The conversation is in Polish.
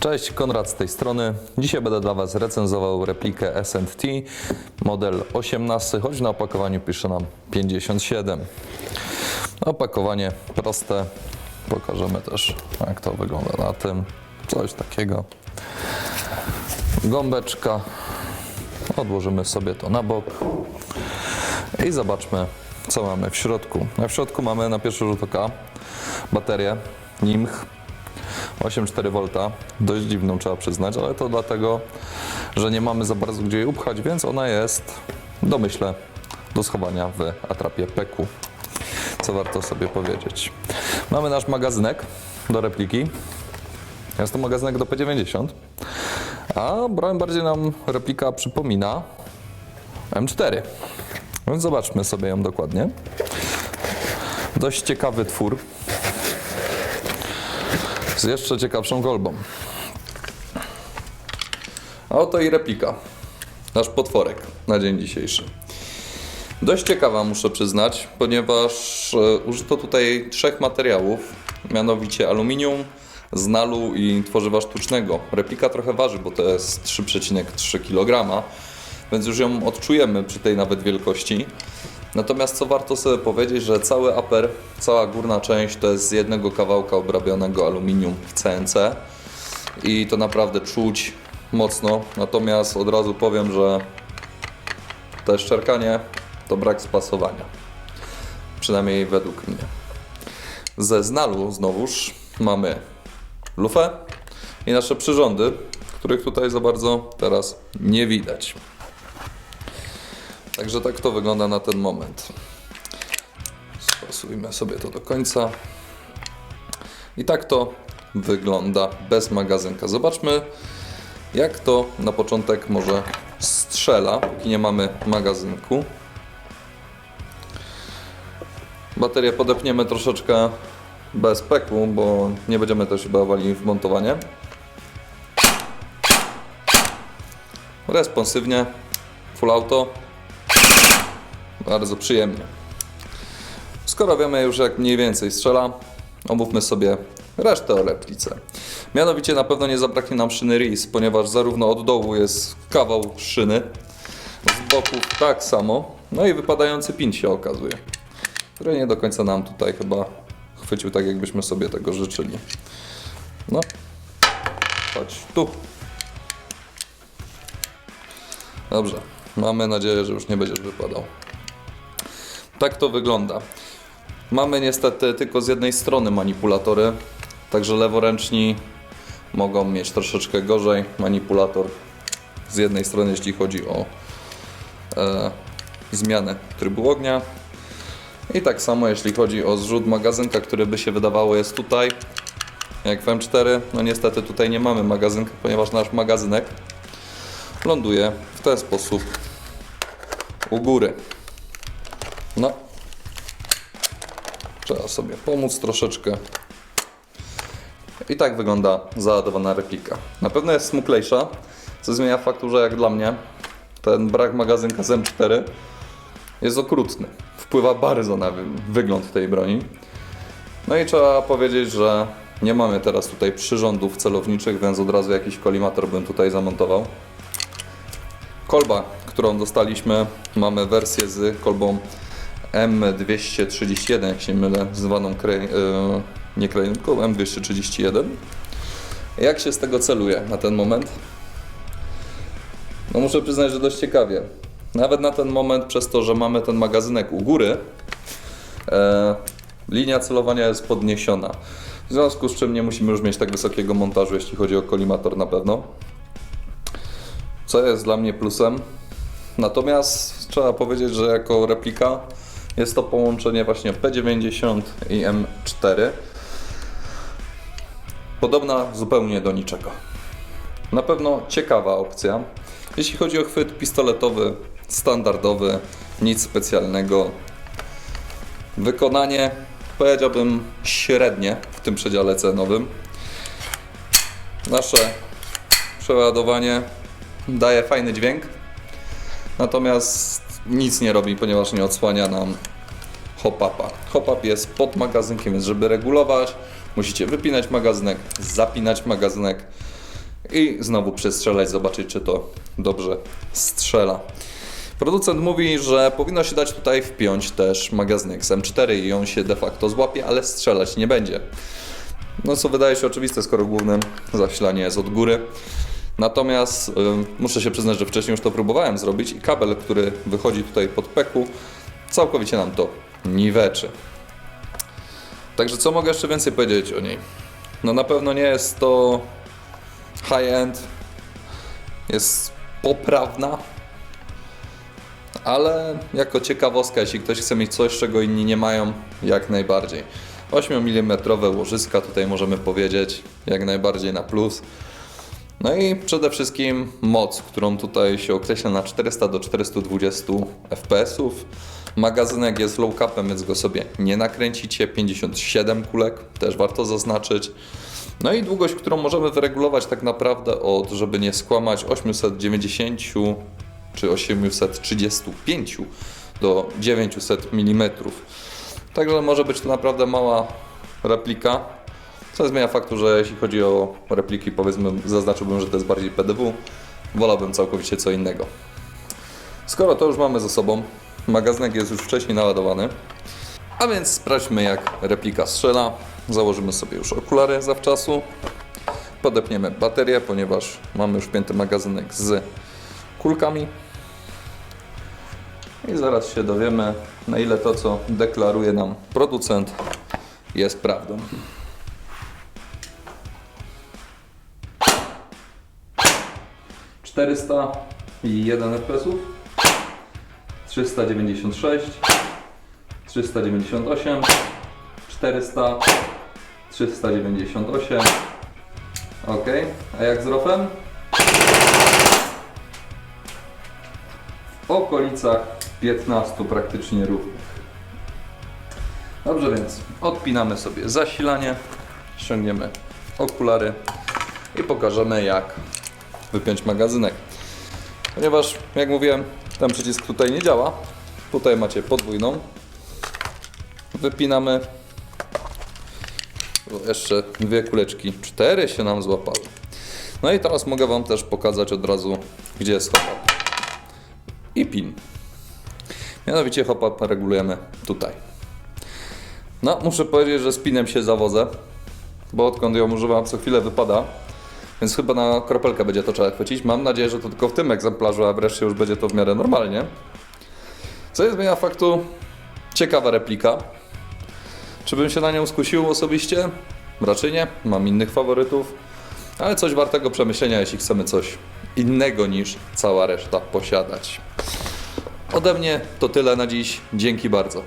Cześć, Konrad z tej strony. Dzisiaj będę dla Was recenzował replikę S&T model 18, choć na opakowaniu pisze nam 57. Opakowanie proste. Pokażemy też jak to wygląda na tym. Coś takiego. Gąbeczka. Odłożymy sobie to na bok. I zobaczmy co mamy w środku. Na w środku mamy na pierwszy rzut oka baterię NIMH 8,4V. Dość dziwną trzeba przyznać, ale to dlatego, że nie mamy za bardzo gdzie jej upchać, więc ona jest, domyślę, do schowania w atrapie PEKU. Co warto sobie powiedzieć. Mamy nasz magazynek do repliki. Jest to magazynek do P90, a broń bardziej nam replika przypomina M4. Więc zobaczmy sobie ją dokładnie. Dość ciekawy twór z jeszcze ciekawszą kolbą. A oto i replika. Nasz potworek na dzień dzisiejszy. Dość ciekawa, muszę przyznać, ponieważ e, użyto tutaj trzech materiałów, mianowicie aluminium, znalu i tworzywa sztucznego. Replika trochę waży, bo to jest 3,3 kg, więc już ją odczujemy przy tej nawet wielkości. Natomiast co warto sobie powiedzieć, że cały aper, cała górna część to jest z jednego kawałka obrabionego aluminium w CNC i to naprawdę czuć mocno. Natomiast od razu powiem, że to szczerkanie to brak spasowania. Przynajmniej według mnie. Ze znalu znowuż mamy lufę i nasze przyrządy, których tutaj za bardzo teraz nie widać. Także tak to wygląda na ten moment. Spasujmy sobie to do końca. I tak to wygląda bez magazynka. Zobaczmy, jak to na początek może strzela, póki nie mamy magazynku. Baterię podepniemy troszeczkę bez peku, bo nie będziemy też chyba wali w montowanie. Responsywnie, full auto, bardzo przyjemnie. Skoro wiemy już jak mniej więcej strzela, omówmy sobie resztę o. Mianowicie na pewno nie zabraknie nam szyny RIS, ponieważ zarówno od dołu jest kawał szyny, z boków tak samo, no i wypadający pin się okazuje, który nie do końca nam tutaj chyba chwycił tak jakbyśmy sobie tego życzyli. No, chodź tu. Dobrze, mamy nadzieję, że już nie będziesz wypadał. Tak to wygląda. Mamy niestety tylko z jednej strony manipulatory, także leworęczni mogą mieć troszeczkę gorzej manipulator z jednej strony, jeśli chodzi o e, zmianę trybu ognia. I tak samo jeśli chodzi o zrzut magazynka, który by się wydawało jest tutaj, jak w M4. No niestety tutaj nie mamy magazynka, ponieważ nasz magazynek ląduje w ten sposób u góry. No. Trzeba sobie pomóc troszeczkę. I tak wygląda załadowana replika. Na pewno jest smuklejsza, co zmienia faktu, że jak dla mnie ten brak magazynka z M4 jest okrutny. Wpływa bardzo na wy- wygląd tej broni. No i trzeba powiedzieć, że nie mamy teraz tutaj przyrządów celowniczych, więc od razu jakiś kolimator bym tutaj zamontował. Kolba, którą dostaliśmy, mamy wersję z kolbą M231, jak się nie mylę, zwaną krej, yy, nie krejną, tylko M231. Jak się z tego celuje na ten moment? No muszę przyznać, że dość ciekawie. Nawet na ten moment, przez to, że mamy ten magazynek u góry, e, linia celowania jest podniesiona. W związku z czym nie musimy już mieć tak wysokiego montażu, jeśli chodzi o kolimator na pewno co jest dla mnie plusem. Natomiast trzeba powiedzieć, że jako replika jest to połączenie właśnie P90 i M4. Podobna zupełnie do niczego. Na pewno ciekawa opcja. Jeśli chodzi o chwyt pistoletowy, standardowy, nic specjalnego. Wykonanie powiedziałbym średnie w tym przedziale cenowym. Nasze przeładowanie daje fajny dźwięk, natomiast nic nie robi, ponieważ nie odsłania nam hop-upa. Hop-up jest pod magazynkiem, więc żeby regulować, musicie wypinać magazynek, zapinać magazynek. i znowu przestrzelać, zobaczyć czy to dobrze strzela. Producent mówi, że powinno się dać tutaj wpiąć też magazynek z M4 i on się de facto złapie, ale strzelać nie będzie. No co wydaje się oczywiste, skoro główne zasilanie jest od góry. Natomiast y, muszę się przyznać, że wcześniej już to próbowałem zrobić i kabel, który wychodzi tutaj pod peku, całkowicie nam to niweczy. Także co mogę jeszcze więcej powiedzieć o niej? No na pewno nie jest to high-end, jest poprawna, ale jako ciekawostka, jeśli ktoś chce mieć coś, czego inni nie mają, jak najbardziej. 8 mm łożyska, tutaj możemy powiedzieć, jak najbardziej na plus. No i przede wszystkim moc, którą tutaj się określa na 400 do 420 fps. Magazynek jest low capem, więc go sobie nie nakręcicie. 57 kulek, też warto zaznaczyć. No i długość, którą możemy wyregulować tak naprawdę od, żeby nie skłamać, 890 czy 835 do 900 mm. Także może być to naprawdę mała replika. Co zmienia faktu, że jeśli chodzi o repliki, powiedzmy, zaznaczyłbym, że to jest bardziej PDW. Wolałbym całkowicie co innego. Skoro to już mamy ze sobą, magazynek jest już wcześniej naładowany, a więc sprawdźmy jak replika strzela. Założymy sobie już okulary zawczasu. Podepniemy baterię, ponieważ mamy już wpięty magazynek z kulkami. I zaraz się dowiemy, na ile to, co deklaruje nam producent, jest prawdą. Czterysta i jeden fps, 396, 398, 400, 398. Ok, a jak z rofem? W okolicach 15 praktycznie równych. Dobrze, więc odpinamy sobie zasilanie, ściągniemy okulary i pokażemy jak wypiąć magazynek. Ponieważ, jak mówiłem, ten przycisk tutaj nie działa. Tutaj macie podwójną. Wypinamy. Jeszcze dwie kuleczki, cztery się nam złapały. No i teraz mogę Wam też pokazać od razu, gdzie jest hop i pin. Mianowicie hop regulujemy tutaj. No, muszę powiedzieć, że z pinem się zawodzę, bo odkąd ją używam co chwilę wypada, więc chyba na kropelkę będzie to trzeba chwycić. Mam nadzieję, że to tylko w tym egzemplarzu, a wreszcie już będzie to w miarę normalnie. Co nie zmienia faktu, ciekawa replika. Czy bym się na nią skusił osobiście? Raczej nie, mam innych faworytów, ale coś wartego przemyślenia, jeśli chcemy coś innego niż cała reszta posiadać. Ode mnie to tyle na dziś. Dzięki bardzo.